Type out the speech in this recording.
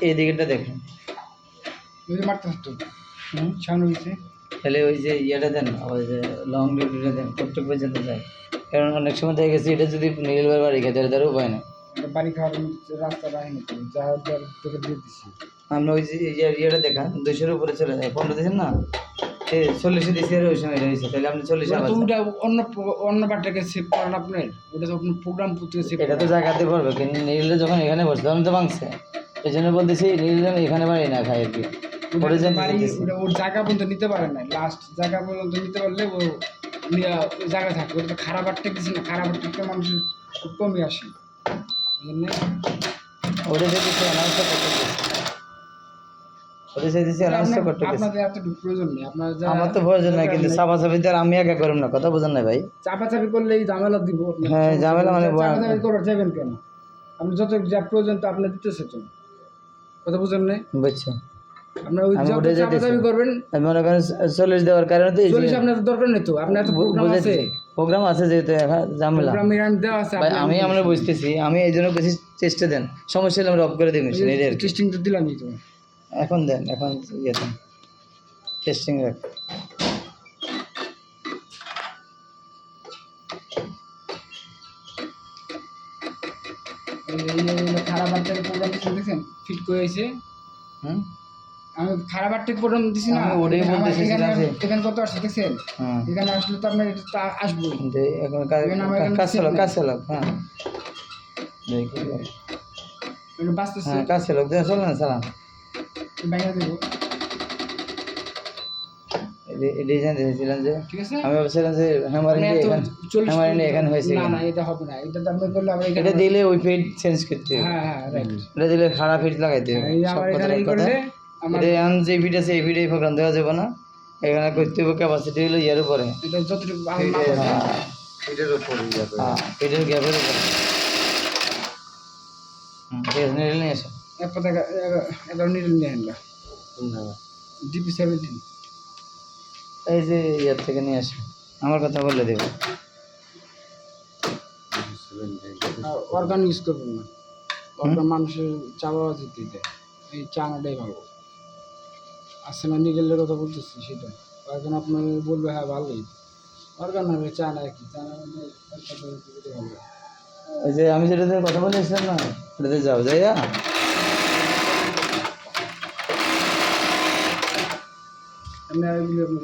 এই দিকেটা দেখেন। মারতে হুম সামনে হয়েছে তাহলে ওই যে ইয়েটা দেন ওই যে লং ডিউটিটা দেন কতটুকু পর্যন্ত যায় কারণ অনেক সময় দেখা গেছে এটা যদি নীলবার বাড়ি খেতে তার উপায় নেই। বাড়ি খাওয়ার রাস্তা রাখেনি যা তোকে দিয়ে দিছি। আমরা ওই যে ইয়ে- ইয়েটা দেখা দুশোর উপরে চলে যায়। পনেরো দিয়েছেন না? চল্লিশে দিয়েছি ওই সময় রয়েছে তাহলে আপনি চল্লিশে ওটা তো ওটা অন্য অন্য পার্টটাকে সেভ করেন আপনার ওটা তো আপনার প্রোগ্রাম সেভ এটা তো জায়গাতে পড়বে কিন্তু নীলটা যখন এখানে বসে তখন তো ভাঙছে। এই জন্য বলতেছি নীল যেন এখানে বাড়ি না খায় আর কি। ওর জায়গা পর্যন্ত নিতে পারে না। লাস্ট জায়গা পর্যন্ত নিতে পারলে ও ওই থাকবে ওটা তো খারাপ দিচ্ছে না। খারাপ আটটা মানুষের খুব কমই আসে। ওটা যেতেছি আমার তো প্রয়োজন নাই কিন্তু চাপা চাপি আর আমি একা করুম না কথা বোঝেন না ভাই। চাপাচাপি করলে এই ঝামেলা দিব হ্যাঁ, ঝামেলা মানে বড়- যাবেন কেন? আপনি যত যা প্রয়োজন তো আপনি দিতেছে তো। কথা বুঝেন নাই? বুঝছি। আপনার ওই আমি যত ওটাই যেতেছি। চাপাচাপি করবেন আমি মনে করেন চল্লিশ দেওয়ার কারণে তো চল্লিশ আপনার দরকার নেই তো। আপনার তো প্রোগ্রাম আছে। প্রোগ্রাম আছে যেহেতু ঝামেলা। আমি আমরা বুঝতেছি। আমি এই জন্য বেশি চেষ্টা দেন। সমস্যা হলে আমরা অফ করে এই টেস্টিং তো দিলামই তো। এখন দেন এখন ইয়ে দেন। টেস্টিং রাখ খারাপ প্রোগ্রাম ফিট করে হুম? আমি খারাপ আটটার প্রোগ্রাম দিছি না। আমি ওটাই বলতেছি এখানে কত আসছে দেখছেন? হ্যাঁ। এখানে আসলে তো আপনার এটা এখন কাজ কাজ set চালক কাজ চালক হ্যাঁ। দেখি। এটা বাঁচতেছে। হ্যাঁ কাজ চালক দেন চলো না চালান বাইরে দেবো ডিজাইন দিয়েছিলেন যে ঠিক আছে? আমি ভাবছিলাম যে হ্যামারিং মানে এখানে 40 হ্যামারিং এখানে হয়েছে না না এটা হবে না। এটা তো করলে আমরা এটা দিলে ওই ফিট চেঞ্জ করতে হ্যাঁ হ্যাঁ রাইট এটা দিলে খারাপ ফিট লাগাইতে হবে। সব কথা এখানে কথা। এটা এখন যে ফিট আছে এই ফিটে প্রোগ্রাম দেওয়া যাবে না। এখানে করতে হবে ক্যাপাসিটি হলো ইয়ার উপরে। এটা যতটুকু আমার এটার উপরে যাবে। হ্যাঁ ফিটের গ্যাপের উপরে। হুম, ঠিক আছে নিয়ে নিয়ে এসো। এগারো নিডল আনলা ডিপি সেভেন্টিন এই যে ইয়ার থেকে নিয়ে আসো। আমার কথা বলে দেবো অর্গান ইউজ করবেন না। অর্গান মানুষের চাওয়া দিতে দেয়। এই চানাটাই ভালো। আসছে না নিডলের কথা বলতেছি সেটা অর্গান আপনার বলবে হ্যাঁ ভালোই। অর্গান হবে চানা কি চানা মানে দিতে ওই যে আমি যেটাতে কথা বলেছিলাম না ওটাতে যাও যাইয়া এমনি আর এগুলি আপনার